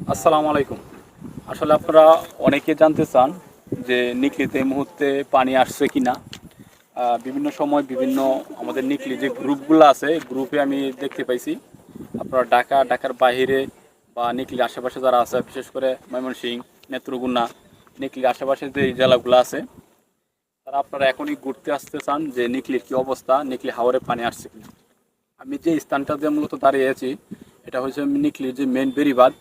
আসসালামু আলাইকুম। আসলে আপনারা অনেকে জানতে চান যে নিকলিতে এই মুহূর্তে পানি আসছে কি না বিভিন্ন সময় বিভিন্ন আমাদের নিকলি যে গ্রুপগুলো আছে গ্রুপে আমি দেখতে পাইছি। আপনারা ঢাকা, ঢাকার বাইরে বা নিকলির আশেপাশে যারা আছে, বিশেষ করে ময়মনসিংহ, নেত্রকোনা নিকলির আশেপাশে যে জেলাগুলো আছে, তারা আপনারা এখনই ঘুরতে আসতে চান যে নিকলির কি অবস্থা, নিকলি হাওরে পানি আসছে কিনা। আমি যে স্থানটাতে মূলত দাঁড়িয়ে আছি, এটা হচ্ছে নিকলির যে মেন বেরিবাদ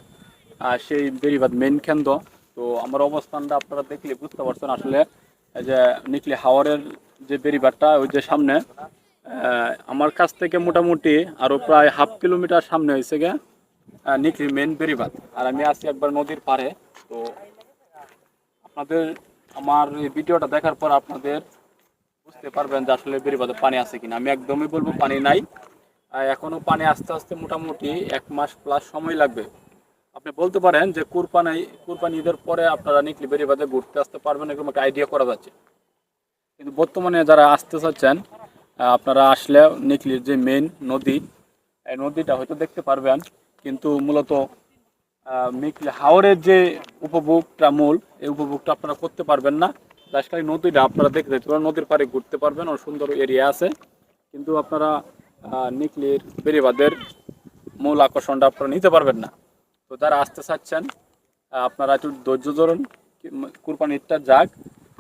সেই বেরিবাদ মেন কেন্দ্র। তো আমার অবস্থানটা আপনারা দেখলে বুঝতে পারছেন আসলে যে নিকলি হাওয়ারের যে বেরিবাদটা ওই যে সামনে আমার কাছ থেকে মোটামুটি আরও প্রায় হাফ কিলোমিটার সামনে হয়েছে গে নিকলি মেন বেরিবাদ আর আমি আছি একবার নদীর পাড়ে, তো আপনাদের আমার এই ভিডিওটা দেখার পর আপনাদের বুঝতে পারবেন যে আসলে বেরিবাদে পানি আছে কিনা। আমি একদমই বলব পানি নাই। আর এখনও পানি আস্তে আস্তে মোটামুটি এক মাস প্লাস সময় লাগবে। আপনি বলতে পারেন যে কুরবানি কুরবানি ঈদের পরে আপনারা নিকলি বেরিবাদে ঘুরতে আসতে পারবেন এরকম একটা আইডিয়া করা যাচ্ছে। কিন্তু বর্তমানে যারা আসতে চাচ্ছেন আপনারা আসলে নিকলির যে মেন নদী এই নদীটা হয়তো দেখতে পারবেন। কিন্তু মূলত আহ, নিকলি হাওরের যে উপভোগটা মূল এই উপভোগটা আপনারা করতে পারবেন না। খালি নদীটা আপনারা দেখতে নদীর পাড়ে ঘুরতে পারবেন ওর সুন্দর এরিয়া আছে। কিন্তু আপনারা নিকলির বেরিবাদের মূল আকর্ষণটা আপনারা নিতে পারবেন না। তো যারা আসতে চাচ্ছেন আপনারা একটু ধৈর্য ধরুন, কি- কুরবানি যাক।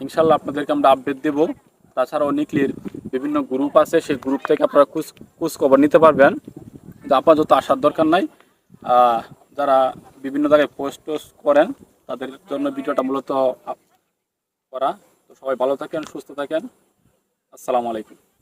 ইনশাল্লাহ আপনাদেরকে আমরা আপডেট দেব। তাছাড়াও নিকলির বিভিন্ন গ্রুপ আছে, সেই গ্রুপ থেকে আপনারা খোঁজ খোঁজ খবর নিতে পারবেন। কিন্তু আপাতত আসার দরকার নাই। যারা বিভিন্ন জায়গায় পোস্ট টোস্ট করেন, তাদের জন্য ভিডিওটা মূলত করা। তো সবাই ভালো থাকেন, সুস্থ থাকেন। আসসালামু আলাইকুম।